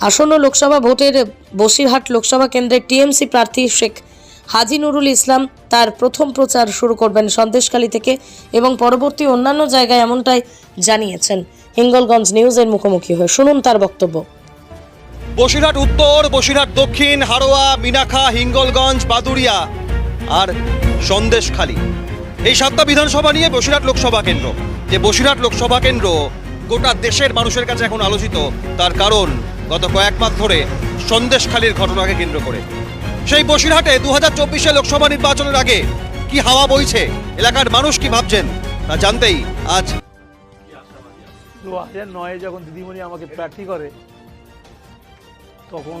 আসন্ন লোকসভা ভোটের বসিরহাট লোকসভা কেন্দ্রের টিএমসি প্রার্থী শেখ হাজি নুরুল ইসলাম তার প্রথম প্রচার শুরু করবেন সন্দেশখালী থেকে এবং পরবর্তী অন্যান্য জায়গায় এমনটাই জানিয়েছেন হিঙ্গলগঞ্জ নিউজের মুখোমুখি হয়ে। শুনুন তার বক্তব্য। বসিরহাট উত্তর, বসিরহাট দক্ষিণ, হাড়োয়া, মিনাখা, হিঙ্গলগঞ্জ, বাদুড়িয়া আর সন্দেশখালী। এই সাতটা বিধানসভা নিয়ে বসিরহাট লোকসভা কেন্দ্র। যে বসিরহাট লোকসভা কেন্দ্র গোটা দেশের মানুষের কাছে এখন আলোচিত তার কারণ গত কয়েক মাস ধরে সন্দেশখালীর ঘটনাকে কেন্দ্র করে। সেই বসিরহাটে দু হাজার চব্বিশে লোকসভা নির্বাচনের আগে কি হাওয়া বইছে, এলাকার মানুষ কি ভাবছেন, তা জানতেই আজ দু হাজার নয়ে যখন দিদিমণি আমাকে প্রার্থী করে, তখন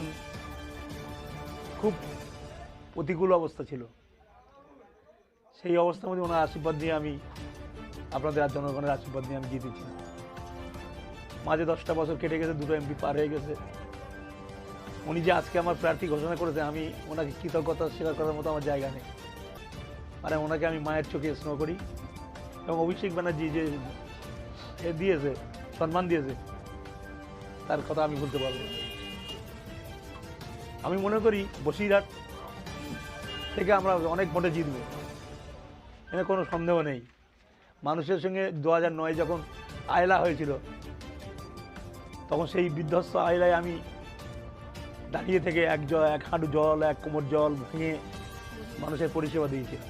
খুব প্রতিকূল অবস্থা ছিল। সেই অবস্থার মধ্যে ওনার আশীর্বাদ নিয়ে আমি, আপনাদের জনগণের আশীর্বাদ নিয়ে আমি জিতেছি। মাঝে দশটা বছর কেটে গেছে, দুটো এমপি পার হয়ে গেছে। উনি যে আজকে আমার প্রার্থী ঘোষণা করেছে, আমি ওনাকে কৃতজ্ঞতা স্বীকার করার মতো আমার জায়গা নেই। মানে ওনাকে আমি মায়ের চোখে স্নেহ করি এবং অভিষেক ব্যানার্জি যে এ দিয়েছে, সম্মান দিয়েছে, তার কথা আমি বলতে পারব আমি মনে করি বসিরহাট থেকে আমরা অনেক ভোটে জিতব এখানে কোনো সন্দেহ নেই। মানুষের সঙ্গে দু হাজার নয় যখন আয়লা হয়েছিল তখন সেই বিধ্বস্ত আয়লায় আমি দাঁড়িয়ে থেকে এক জল এক হাঁটু জল, এক কোমর জল ভেঙে মানুষের পরিষেবা দিয়েছিলাম।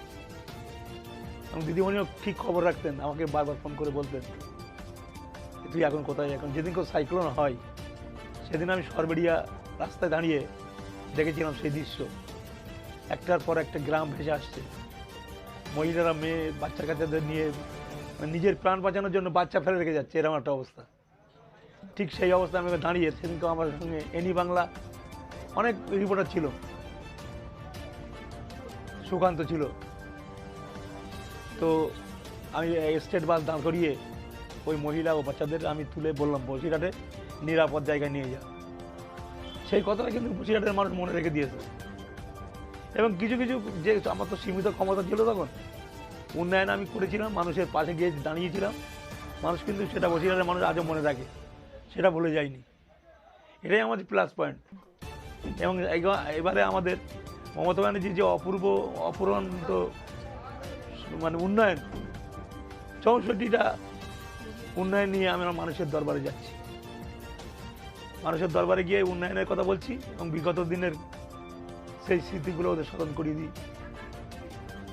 এবং দিদিমণিও ঠিক খবর রাখতেন, আমাকে বারবার ফোন করে বলতেন তুই এখন কোথায়? এখন যেদিন কেউ সাইক্লোন হয়, সেদিন আমি সরবেড়িয়া রাস্তায় দাঁড়িয়ে দেখেছিলাম সেই দৃশ্য। একটার পর একটা গ্রাম ভেসে আসছে। মহিলারা, মেয়ে বাচ্চা কাচ্চাদের নিয়ে মানে নিজের প্রাণ বাঁচানোর জন্য বাচ্চা ফেলে রেখে যাচ্ছে, এরকম একটা অবস্থা। ঠিক সেই অবস্থায় আমি দাঁড়িয়ে সেদিনকে আমার সঙ্গে এনি বাংলা অনেক রিপোর্টার ছিল। সুকান্ত ছিল। তো আমি স্টেট বাস দাঁড় করিয়ে ওই মহিলা ও বাচ্চাদের আমি তুলে বললাম, বসিরহাটে নিরাপদ জায়গায় নিয়ে যা সেই কথাটা কিন্তু বসিরহাটের মানুষ মনে রেখে দিয়েছে। এবং কিছু কিছু যে আমার তো সীমিত ক্ষমতা ছিল তখন, উন্নয়ন আমি করেছিলাম, মানুষের পাশে গিয়ে দাঁড়িয়েছিলাম। মানুষ কিন্তু সেটা বসিরহাটের মানুষ আজও মনে রাখে। সেটা ভুলে যায়নি এটাই আমাদের প্লাস পয়েন্ট এবং এবারে আমাদের মমতা ব্যানার্জির যে অপূর্ব অপুরন্ত মানে উন্নয়ন, চৌষট্টিটা উন্নয়ন নিয়ে আমরা মানুষের দরবারে যাচ্ছি। মানুষের দরবারে গিয়ে উন্নয়নের কথা বলছি এবং বিগত দিনের সেই স্মৃতিগুলো ওদের স্মরণ করিয়ে দিই।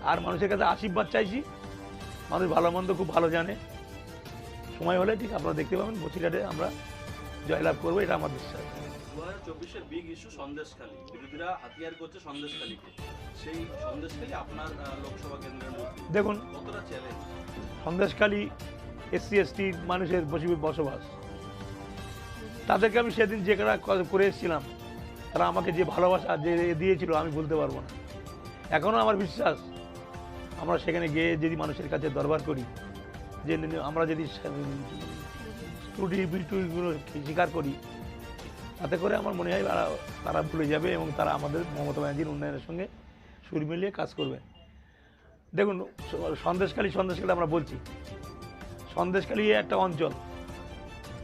আর মানুষের কাছে আশীর্বাদ চাইছি। মানুষ ভালো মন্দ খুব ভালো জানে। সময় হলে ঠিক আপনারা দেখতে পাবেন বসিরহাটে আমরা জয়লাভ করব এটা আমার বিশ্বাস। দু হাজার চব্বিশের বিগ ইস্যু সন্দেশখালী। বিরোধীরা হাতিয়ার করছে সন্দেশখালীকে। সেই সন্দেশখালী আপনার লোকসভা কেন্দ্রের দেখুন কতটা চ্যালেঞ্জ সন্দেশখালী এসসি এসটি মানুষের বসে বসবাস। তাদেরকে আমি সেদিন যে কারা করে এসেছিলাম তারা আমাকে যে ভালোবাসা যে দিয়েছিল আমি ভুলতে পারব না। এখনও আমার বিশ্বাস আমরা সেখানে গিয়ে যদি মানুষের কাছে দরবার করি যে আমরা যদি ত্রুটি বিটুটিগুলো স্বীকার করি, তাতে করে আমার মনে হয় তারা ভুলে যাবে এবং তারা আমাদের মমতা ব্যানার্জির উন্নয়নের সঙ্গে সুর মিলিয়ে কাজ করবে। দেখুন, সন্দেশখালী সন্দেশখালী আমরা বলছি। সন্দেশখালী একটা অঞ্চল,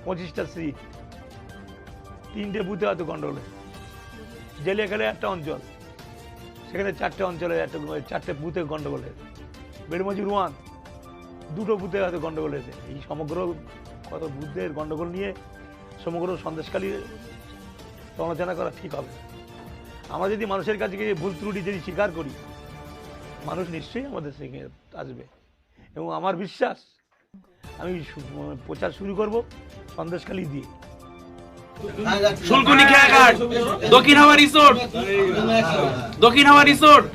পঁচিশটা সিট, তিনটে বুথে হয়তো হয়েছে। জেলিয়াখালী একটা অঞ্চল, সেখানে চারটে অঞ্চলে একটা, চারটে বুথে গন্ডগোল হয়েছে। বেড়মজুর ওয়ান দুটো বুথে হয়তো গন্ডগোল হয়েছে এই সমগ্র কত বুথের গন্ডগোল নিয়ে সমগ্র সন্দেশকালী সমালোচনা করা ঠিক হবে আমরা যদি মানুষের কাছে গিয়ে ভুল ত্রুটি যদি স্বীকার করি মানুষ নিশ্চয়ই আমাদের সঙ্গে আসবে এবং আমার বিশ্বাস আমি প্রচার শুরু করব সন্দেশখালী দিয়ে শুলকুনি খেয়াঘাট দক্ষিণ হাওয়া রিসোর্ট দক্ষিণ হাওয়া রিসোর্ট